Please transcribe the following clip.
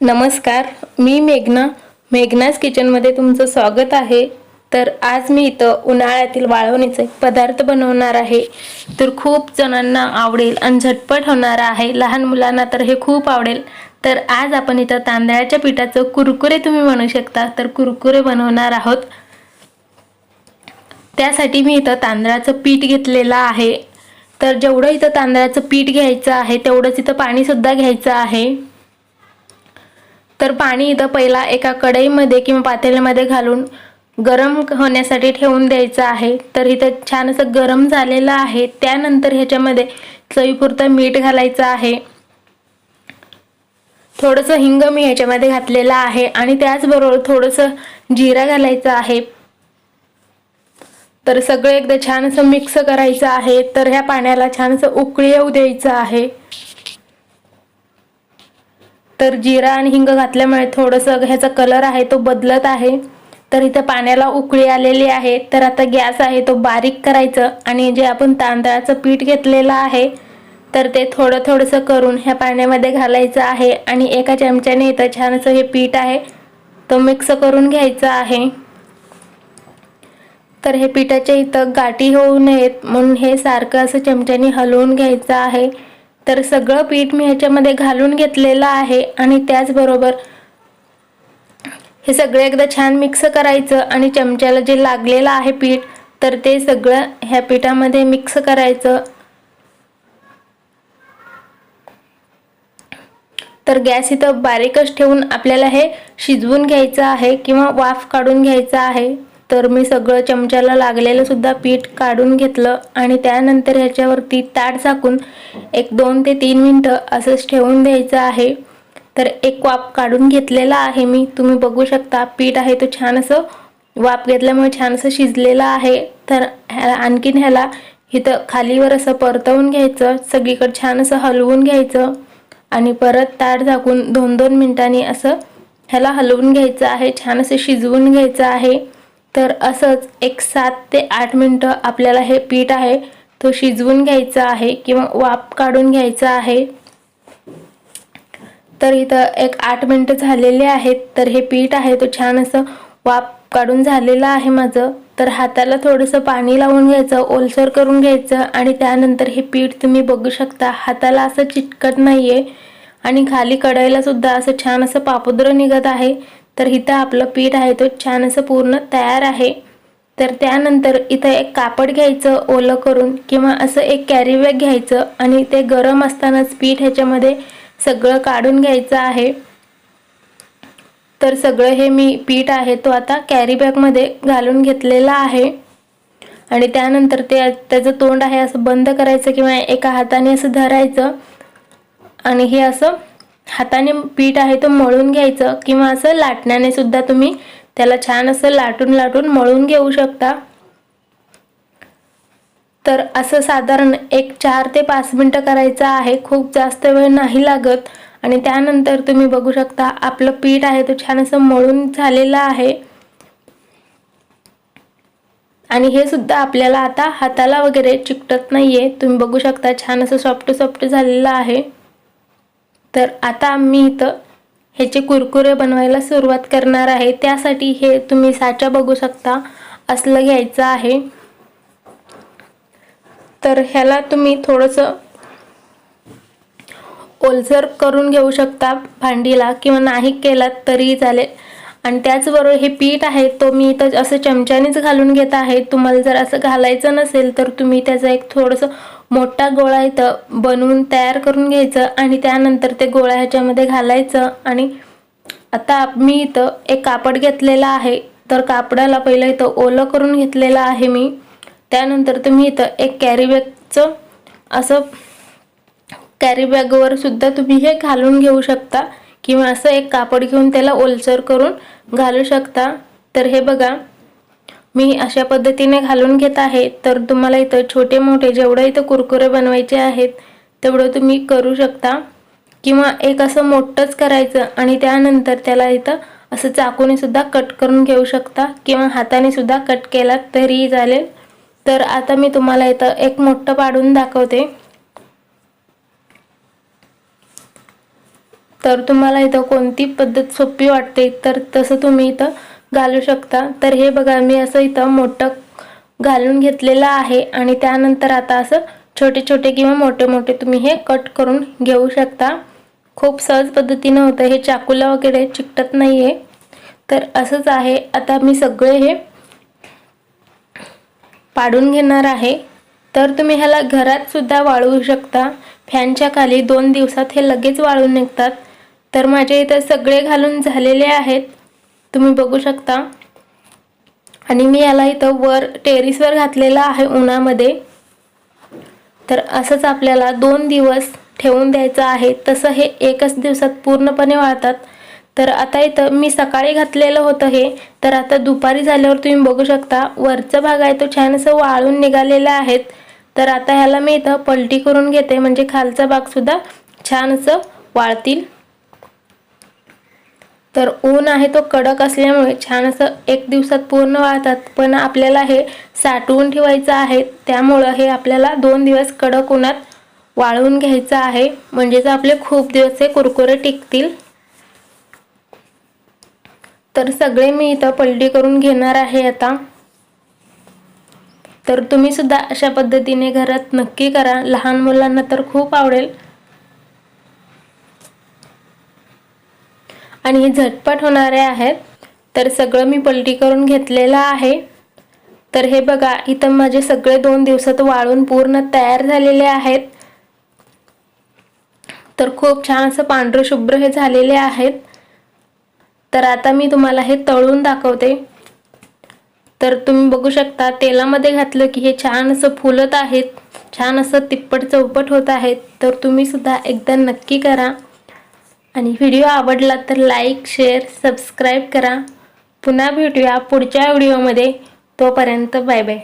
नमस्कार मी मेघना. मेघनाज किचनमध्ये तुमचं स्वागत आहे. तर आज मी इथं उन्हाळ्यातील वाळवणीचे पदार्थ बनवणार आहे. तर खूप जणांना आवडेल आणि झटपट होणार आहे. लहान मुलांना तर हे खूप आवडेल. तर आज आपण इथं तांदळाच्या पिठाचं कुरकुरे तुम्ही म्हणू शकता. तर कुरकुरे बनवणार आहोत. त्यासाठी मी इथं तांदळाचं पीठ घेतलेलं आहे. तर जेवढं इथं तांदळाचं पीठ घ्यायचं आहे तेवढंच इथं पाणीसुद्धा घ्यायचं आहे. तर पाणी इथं पहिला एका कढईमध्ये किंवा पातेल्यामध्ये घालून गरम होण्यासाठी ठेवून द्यायचं आहे. तर इथं छान असं गरम झालेलं आहे. त्यानंतर ह्याच्यामध्ये चवीपुरतं मीठ घालायचं आहे. थोडंसं हिंग मी ह्याच्यामध्ये घातलेलं आहे आणि त्याचबरोबर थोडंसं जिरा घालायचं आहे. तर सगळं एकदा छान असं मिक्स करायचं आहे. तर ह्या पाण्याला छान असं उकळी येऊ द्यायचं आहे. तर जिरा आणि हिंग घातल्यामुळे थोडंसं ह्याचा कलर आहे तो बदलत आहे. तर इथं पाण्याला उकळी आलेली आहे. तर आता गॅस आहे तो बारीक करायचं आणि जे आपण तांदळाचं पीठ घेतलेलं आहे तर ते थोडं थोडंसं करून ह्या पाण्यामध्ये घालायचं आहे आणि एका चमच्याने इथं छान असं हे पीठ आहे तो मिक्स करून घ्यायचं आहे. तर हे पिठाच्या इथं गाठी होऊ नयेत म्हणून हे सारखं असं चमच्याने हलवून घ्यायचं आहे. तर सगळं पीठ मी ह्याच्यामध्ये घालून घेतलेलं आहे आणि त्याचबरोबर हे सगळं एकदा छान मिक्स करायचं आणि चमच्याला जे लागलेलं आहे पीठ तर ते सगळं ह्या पिठामध्ये मिक्स करायचं. तर गॅस इथं बारीकच ठेवून आपल्याला हे शिजवून घ्यायचं आहे किंवा वाफ काढून घ्यायचं आहे. तर मी सगळं चमच्याला लागलेलं सुद्धा पीठ काढून घेतलं आणि त्यानंतर ह्याच्यावरती ताट झाकून एक दोन ते तीन मिनटं असंच ठेवून द्यायचं आहे. तर एक वाफ काढून घेतलेला आहे मी. तुम्ही बघू शकता पीठ आहे तो छान असं वाफ घेतल्यामुळे छान असं शिजलेलं आहे. तर ह्या आणखीन ह्याला इथं खालीवर असं परतवून घ्यायचं सगळीकडे छान असं हलवून घ्यायचं आणि परत ताट झाकून दोन दोन मिनटांनी असं ह्याला हलवून घ्यायचं आहे छान असं शिजवून घ्यायचं आहे. तर असंच एक सात ते आठ मिनटं आपल्याला हे पीठ आहे तो शिजवून घ्यायचा आहे किंवा वाफ काढून घ्यायचा आहे. तर इथं एक आठ मिनटं झालेले आहेत तर हे पीठ आहे तो छान असं वाफ काढून झालेलं आहे माझं. तर हाताला थोडंसं पाणी लावून घ्यायचं ओलसर करून घ्यायचं आणि त्यानंतर हे पीठ तुम्ही बघू शकता हाताला असं चिटकत नाही आहे आणि खाली कढईला सुद्धा असं छान असं पापुद्र निघत आहे. तर इथं आपलं पीठ आहे तो छान असं पूर्ण तयार आहे. तर त्यानंतर इथं एक कापड घ्यायचं ओलं करून किंवा असं एक कॅरी बॅग घ्यायचं आणि ते गरम असतानाच पीठ ह्याच्यामध्ये सगळं काढून घ्यायचं आहे. तर सगळं हे मी पीठ आहे तो आता कॅरी बॅगमध्ये घालून घेतलेला आहे. आणि त्यानंतर ते त्याचं तोंड आहे असं बंद करायचं किंवा एका हाताने असं धरायचं. आणि हे असं हाताने पीठ आहे तो मळून घ्यायचं किंवा असं लाटण्याने सुद्धा तुम्ही त्याला छान असं लाटून लाटून मळून घेऊ शकता. तर असं साधारण एक चार ते पाच मिनटं करायचं आहे. खूप जास्त वेळ नाही लागत आणि त्यानंतर तुम्ही बघू शकता आपलं पीठ आहे तो छान असं मळून झालेलं आहे. आणि हे सुद्धा आपल्याला आता हाताला वगैरे चिकटत नाहीये. तुम्ही बघू शकता छान असं सॉफ्ट सॉफ्ट झालेलं आहे. तर आता मी इथं ह्याचे कुरकुरे बनवायला सुरुवात करणार आहे. त्यासाठी हे तुम्ही साचा बघू शकता. असलं घ्यायचं आहे. तर ह्याला तुम्ही थोडंसं ओलसर करून घेऊ शकता भांडीला किंवा नाही केलात तरी चालेल. आणि त्याचबरोबर हे पीठ आहे तो मी इथं असं चमच्यानेच घालून घेत आहे. तुम्हाला जर असं घालायचं नसेल तर तुम्ही त्याचं एक थोडंसं मोठा गोळा इथं बनवून तयार करून घ्यायचं आणि त्यानंतर ते गोळा ह्याच्यामध्ये घालायचं. आणि आता मी इथं एक कापड घेतलेलं आहे. तर कापडाला पहिलं इथं ओलं करून घेतलेलं आहे मी. त्यानंतर तुम्ही इथं एक कॅरीबॅगचं असं कॅरीबॅगवर सुद्धा तुम्ही हे घालून घेऊ शकता. किंवा असं एक कापड घेऊन त्याला ओलसर करून घालू शकता. तर हे बघा मी अशा पद्धतीने घालून घेत आहे. तर तुम्हाला इथं छोटे मोठे जेवढं इथं कुरकुरे बनवायचे आहेत तेवढं तुम्ही करू शकता. किंवा एक असं मोठंच करायचं आणि त्यानंतर त्याला इथं असं चाकूने सुद्धा कट करून घेऊ शकता किंवा हाताने सुद्धा कट केला तरीही चालेल. तर आता मी तुम्हाला इथं एक मोठं पाडून दाखवते. तर तुम्हाला इथं कोणती पद्धत सोपी वाटते तर तसं तुम्ही इथं घालू शकता. तर हे बघा मी असं इथं मोठं घालून घेतलेलं आहे आणि त्यानंतर आता असं छोटे छोटे किंवा मोठे मोठे तुम्ही हे कट करून घेऊ शकता. खूप सहज पद्धतीनं होतं. हे चाकूला वगैरे चिकटत नाही आहे तर असंच आहे. आता मी सगळे हे पाडून घेणार आहे. तर तुम्ही ह्याला घरात सुद्धा वाळवू शकता. फॅनच्या खाली दोन दिवसात हे लगेच वाळून निघतात. तर माझ्या इथं सगळे घालून झालेले आहेत. तुम्ही बघू शकता. आणि मी याला इथं वर टेरिसवर घातलेलं आहे उन्हामध्ये. तर असंच आपल्याला दोन दिवस ठेवून द्यायचं आहे. तसं हे एकच दिवसात पूर्णपणे वाळतात. तर आता इथं मी सकाळी घातलेलं होतं हे. तर आता दुपारी झाल्यावर तुम्ही बघू शकता वरचा भाग आहे तो छान असं वाळून निघालेला आहेत तर आता ह्याला मी इथं पलटी करून घेते. म्हणजे खालचा भागसुद्धा छान असं वाळतील. तर ऊन आहे तो कडक असल्यामुळे छान असं एक दिवसात पूर्ण वाळतात पण आपल्याला हे साठवून ठेवायचं आहे त्यामुळं हे आपल्याला दोन दिवस कडक उन्हात वाळवून घ्यायचं आहे. म्हणजेच आपले खूप दिवस हे कुरकुरे टिकतील. तर सगळे मी इथं पलटी करून घेणार आहे आता. तर तुम्ही सुद्धा अशा पद्धतीने घरात नक्की करा. लहान मुलांना तर खूप आवडेल. आणि हे झटपट होणारे आहेत. तर सगळं मी पलटी करून घेतलेलं आहे. तर हे बघा इथं माझे सगळे दोन दिवसात वाळून पूर्ण तयार झालेले आहेत. तर खूप छान असं पांढरं शुभ्र हे झालेले आहेत. तर आता मी तुम्हाला हे तळून दाखवते. तर तुम्ही बघू शकता तेलामध्ये घातलं की हे छान असं फुलत आहेत. छान असं तिप्पट चौपट होत आहेत. तर तुम्ही सुद्धा एकदा नक्की करा. आणि व्हिडिओ आवडला तर लाईक शेअर सबस्क्राईब करा. पुन्हा भेटूया पुढच्या व्हिडिओमध्ये. तोपर्यंत बाय बाय.